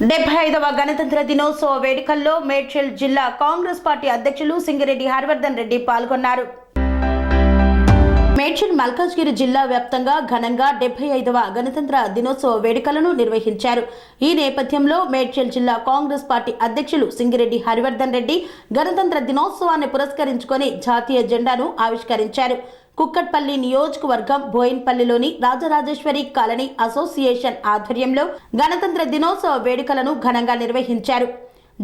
డెబ్బై ఐదవ గణతంత్ర దినోత్సవ వేడుకల్లో మేడ్చల్ జిల్లా కాంగ్రెస్ పార్టీ అధ్యక్షులు సింగిరెడ్డి హరివర్ధన్ రెడ్డి పాల్గొన్నారు. మేడ్చల్ మల్కాజ్గిరి జిల్లా వ్యాప్తంగా ఘనంగా డెబ్బై ఐదవ గణతంత్ర దినోత్సవ వేడుకలను నిర్వహించారు. ఈ నేపథ్యంలో మేడ్చల్ జిల్లా కాంగ్రెస్ పార్టీ అధ్యక్షులు సింగిరెడ్డి హరివర్ధన్ రెడ్డి గణతంత్ర దినోత్సవాన్ని పురస్కరించుకొని జాతీయ జెండాను ఆవిష్కరించారు. కుక్కట్పల్లి నియోజకవర్గం బోయిన్పల్లిలోని రాజరాజేశ్వరి కాలనీ అసోసియేషన్ ఆధ్వర్యంలో గణతంత్ర దినోత్సవ వేడుకలను ఘనంగా నిర్వహించారు.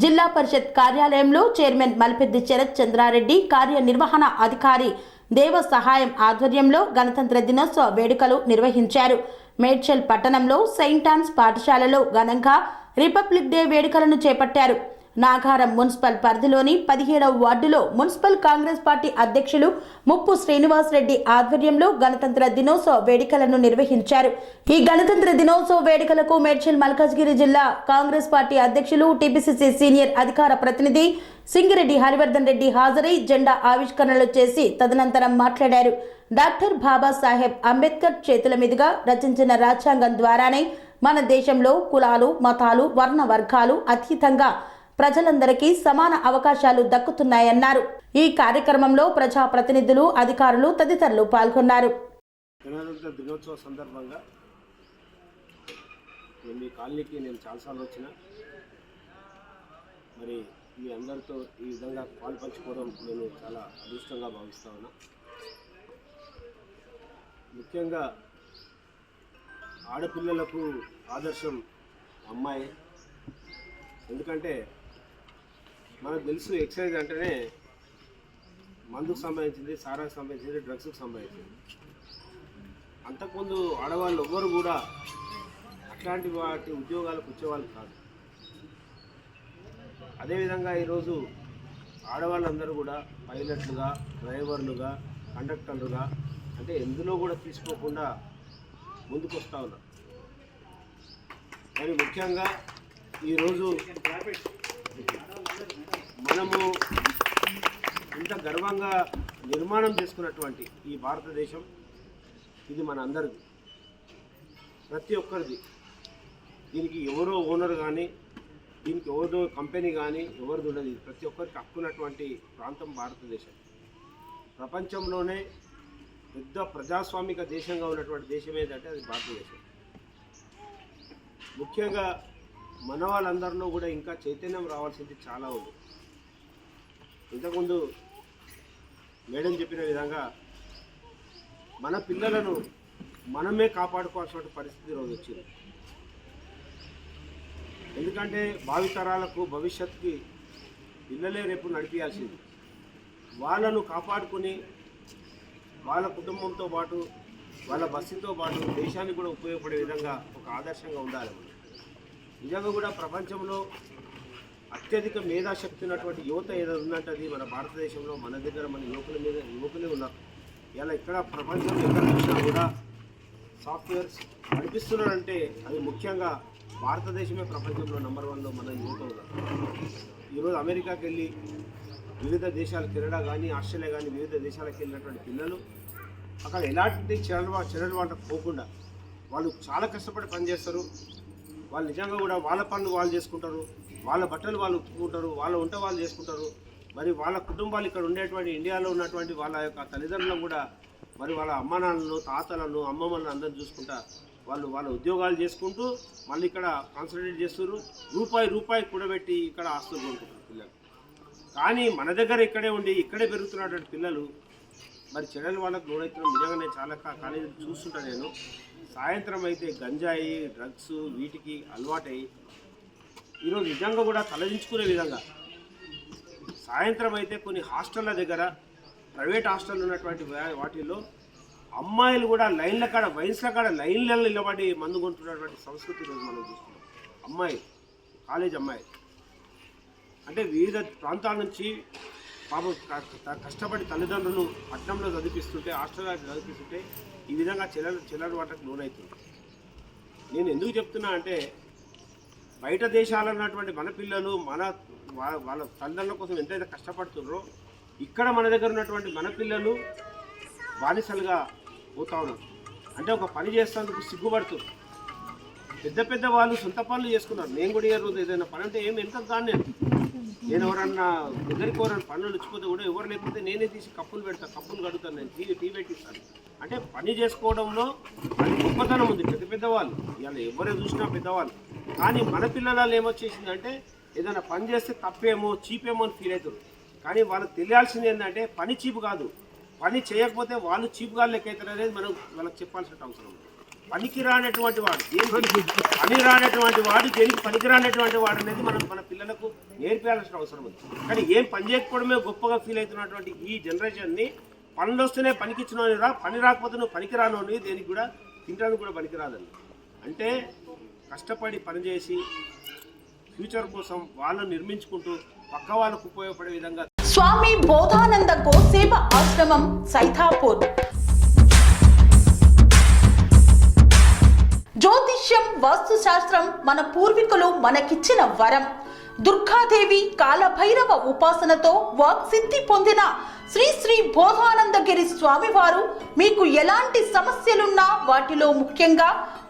జిల్లా పరిషత్ కార్యాలయంలో చైర్మన్ మల్పెద్ది శరత్ చంద్రారెడ్డి కార్యనిర్వహణ అధికారి దేవ సహాయం ఆధ్వర్యంలో గణతంత్ర దినోత్సవ వేడుకలు నిర్వహించారు. మేడ్చల్ పట్టణంలో సెయింట్ ఆన్స్ పాఠశాలలో ఘనంగా రిపబ్లిక్ డే వేడుకలను చేపట్టారు. నాగారం మున్సిపల్ పరిధిలోని పదిహేడవ వార్డులో మున్సిపల్ కాంగ్రెస్ పార్టీ అధ్యక్షులు ముప్పు శ్రీనివాస్ రెడ్డి ఆధ్వర్యంలో గణతంత్ర దినోత్సవ వేడుకలను నిర్వహించారు. ఈ గణతంత్ర దినోత్సవ వేడుకలకు మేడ్చల్ మల్కాజ్గిరి జిల్లా కాంగ్రెస్ పార్టీ అధ్యక్షులు టీపీసీసీ సీనియర్ అధికార ప్రతినిధి సింగిరెడ్డి హరివర్ధన్ రెడ్డి హాజరై జెండా ఆవిష్కరణలు చేసి తదనంతరం మాట్లాడారు. డాక్టర్ బాబాసాహెబ్ అంబేద్కర్ చేతుల మీదుగా రచించిన రాజ్యాంగం ద్వారానే మన దేశంలో కులాలు మతాలు వర్ణ వర్గాలు అతీతంగా ప్రజలందరికీ సమాన అవకాశాలు దక్కుతున్నాయన్నారు. ఈ కార్యక్రమంలో ప్రజాప్రతినిధులు అధికారులు తదితరులు పాల్గొన్నారు. దినోత్సవ సందర్భంగా నేను మీ కాలనీకి నేను చాలాసార్లు వచ్చిన మరి మీ అందరితో ఈ విధంగా పాలు పంచుకోవడం నేను చాలా అదృష్టంగా భావిస్తా ఉన్నా. ముఖ్యంగా ఆడపిల్లలకు ఆదర్శం అమ్మాయి. ఎందుకంటే మనకు తెలుసు ఎక్సైజ్ అంటేనే మందుకు సంబంధించింది సారాకు సంబంధించింది డ్రగ్స్కి సంబంధించింది. అంతకుముందు ఆడవాళ్ళు ఎవ్వరు కూడా అట్లాంటి వాటి ఉద్యోగాలకు వచ్చేవాళ్ళు కాదు. అదేవిధంగా ఈరోజు ఆడవాళ్ళందరూ కూడా పైలట్లుగా డ్రైవర్లుగా కండక్టర్లుగా అంటే ఎందులో కూడా తీసుకోకుండా ముందుకు వస్తూ ఉన్నారు. కానీ ముఖ్యంగా ఈరోజు మనము ఇంత గర్వంగా నిర్మాణం చేసుకున్నటువంటి ఈ భారతదేశం ఇది మన అందరిది. ప్రతి ఒక్కరిది. దీనికి ఎవరో ఓనర్ కానీ దీనికి ఎవరో కంపెనీ కానీ ఎవరిది ఉండదు. ప్రతి ఒక్కరికి హక్కున్నటువంటి ప్రాంతం భారతదేశం. ప్రపంచంలోనే పెద్ద ప్రజాస్వామిక దేశంగా ఉన్నటువంటి దేశం ఏదంటే అది భారతదేశం. ముఖ్యంగా మన వాళ్ళందరిలో కూడా ఇంకా చైతన్యం రావాల్సింది చాలా ఉంది. ఇంతకుముందు మేడం చెప్పిన విధంగా మన పిల్లలను మనమే కాపాడుకోవాల్సిన పరిస్థితి ఈరోజు వచ్చింది. ఎందుకంటే భావితరాలకు భవిష్యత్తుకి పిల్లలే రేపు నడిపించాల్సింది వాళ్ళను కాపాడుకుని వాళ్ళ కుటుంబంతో పాటు వాళ్ళ బస్సుతో పాటు దేశానికి కూడా ఉపయోగపడే విధంగా ఒక ఆదర్శంగా ఉండాలి. నిజంగా కూడా ప్రపంచంలో అత్యధిక మేధాశక్తి ఉన్నటువంటి యువత ఏదో ఉందంటే అది మన భారతదేశంలో మన దగ్గర మన యువకుల మీద యువకులే ఉన్నారు. ఇలా ఇక్కడ ప్రపంచం ఎక్కడ చూసినా కూడా సాఫ్ట్వేర్స్ నడిపిస్తున్నారంటే అది ముఖ్యంగా భారతదేశమే ప్రపంచంలో నెంబర్ వన్లో మన యువత ఉన్నారు. ఈరోజు అమెరికాకి వెళ్ళి వివిధ దేశాలు కెనడా కానీ ఆస్ట్రేలియా కానీ వివిధ దేశాలకు వెళ్ళినటువంటి పిల్లలు అక్కడ ఎలాంటి చెరలు చెరలు వాళ్ళకు పోకుండా వాళ్ళు చాలా కష్టపడి పనిచేస్తారు. వాళ్ళు నిజంగా కూడా వాళ్ళ పనులు వాళ్ళు చేసుకుంటారు. వాళ్ళ బట్టలు వాళ్ళు ఉతుకుంటారు వాళ్ళ వంట వాళ్ళు చేసుకుంటారు. మరి వాళ్ళ కుటుంబాలు ఇక్కడ ఉండేటువంటి ఇండియాలో ఉన్నటువంటి వాళ్ళ యొక్క తల్లిదండ్రులను కూడా మరి వాళ్ళ అమ్మానాన్నలను తాతలను అమ్మమ్మలను అందరిని చూసుకుంటా వాళ్ళు వాళ్ళ ఉద్యోగాలు చేసుకుంటూ మళ్ళీ ఇక్కడ కాన్సన్ట్రేట్ చేస్తారు రూపాయి రూపాయి కూడబెట్టి ఇక్కడ ఆస్తులు కొనుక్కుంటారు పిల్లలు. కానీ మన దగ్గర ఇక్కడే ఉండి ఇక్కడే పెరుగుతున్నటువంటి పిల్లలు మరి చెడలు వాళ్ళకు లోనవుతున్నాం నిజంగానే చాలా కా- చూస్తుంటా నేను. సాయంత్రం అయితే గంజాయి డ్రగ్స్ వీటికి అలవాటై ఈరోజు నిజంగా కూడా తలదించుకునే విధంగా. సాయంత్రం అయితే కొన్ని హాస్టళ్ళ దగ్గర ప్రైవేట్ హాస్టల్ ఉన్నటువంటి వాటిల్లో అమ్మాయిలు కూడా లైన్ల కాడ వయసుల కాడ లైన్లలో నిలబడి మందు కొంటున్నటువంటి సంస్కృతి ఈరోజు మనం చూస్తున్నాం. అమ్మాయి కాలేజ్ అమ్మాయి. అంటే వివిధ ప్రాంతాల నుంచి పాపం కష్టపడి తల్లిదండ్రులు పట్టణంలో చదివిస్తుంటే హాస్టల్లో చదివిస్తుంటే ఈ విధంగా చిల్లర చిల్లర వాటకు లోనవుతుంది నేను ఎందుకు చెప్తున్నా అంటే బయట దేశాలు ఉన్నటువంటి మన పిల్లలు మన వాళ్ళ తల్లిదండ్రుల కోసం ఎంతైతే కష్టపడుతున్నారో ఇక్కడ మన దగ్గర ఉన్నటువంటి మన పిల్లలు బానిసలుగా పోతా ఉన్నారు. అంటే ఒక పని చేసేందుకు సిగ్గుపడుతుంది పెద్ద పెద్ద వాళ్ళు సొంత పనులు చేసుకున్నారు. నేను కూడా ఏ రోజు ఏదైనా పని అంటే ఏం ఎంత కాను నేను నేను ఎవరన్నా దగ్గరికి ఎవరైనా పనులు ఇచ్చిపోతే కూడా ఎవరు లేకపోతే నేనే తీసి కప్పులు పెడతా కప్పులు కడుగుతాను నేను టీ టీ పెట్టిస్తాను. అంటే పని చేసుకోవడంలో అది గొప్పతనం ఉంది. పెద్ద పెద్దవాళ్ళు ఇవాళ ఎవరే చూసినా పెద్దవాళ్ళు. కానీ మన పిల్లలలో ఏమొచ్చేసిందంటే ఏదైనా పని చేస్తే తప్పేమో చీపేమో అని ఫీల్ అవుతారు కానీ వాళ్ళకి తెలియాల్సింది ఏంటంటే పని చీపు కాదు. పని చేయకపోతే వాళ్ళు చీపుగా లెక్క అవుతారు అనేది మనం వాళ్ళకి చెప్పాల్సిన అవసరం ఉంది. పనికి రానటువంటి వాడు దేనికి? పని రానటువంటి వాడు దేనికి? పనికి రానటువంటి వాడు అనేది మనం మన పిల్లలకు నేర్పించాల్సిన అవసరం ఉంది. కానీ ఏం పని చేయకపోవడమే గొప్పగా ఫీల్ అవుతున్నటువంటి ఈ జనరేషన్ని పనులు వస్తేనే పనికిచ్చిన రా పని రాకపోతే నువ్వు పనికి రాను దేనికి కూడా తినడానికి కూడా పనికి రాదండి అంటే కష్టపడి పనిచేసి ఫ్యూచర్ కోసం వాళ్ళని నిర్మించుకుంటూ పక్క వాళ్ళకు ఉపయోగపడే విధంగా స్వామి బోధానంద కోసేప ఆశ్రమం సైథాపూర్ జ్యోతిష్యం వాస్తుశాస్త్రం మన పూర్వీకులు మనకిచ్చిన వరం. దుర్గాదేవి కాలభైరవ ఉపాసనతో వాక్సిద్ధి పొందిన శ్రీ శ్రీ బోధానందగిరి స్వామివారు మీకు ఎలాంటి సమస్యలున్నా వాటిలో ముఖ్యంగా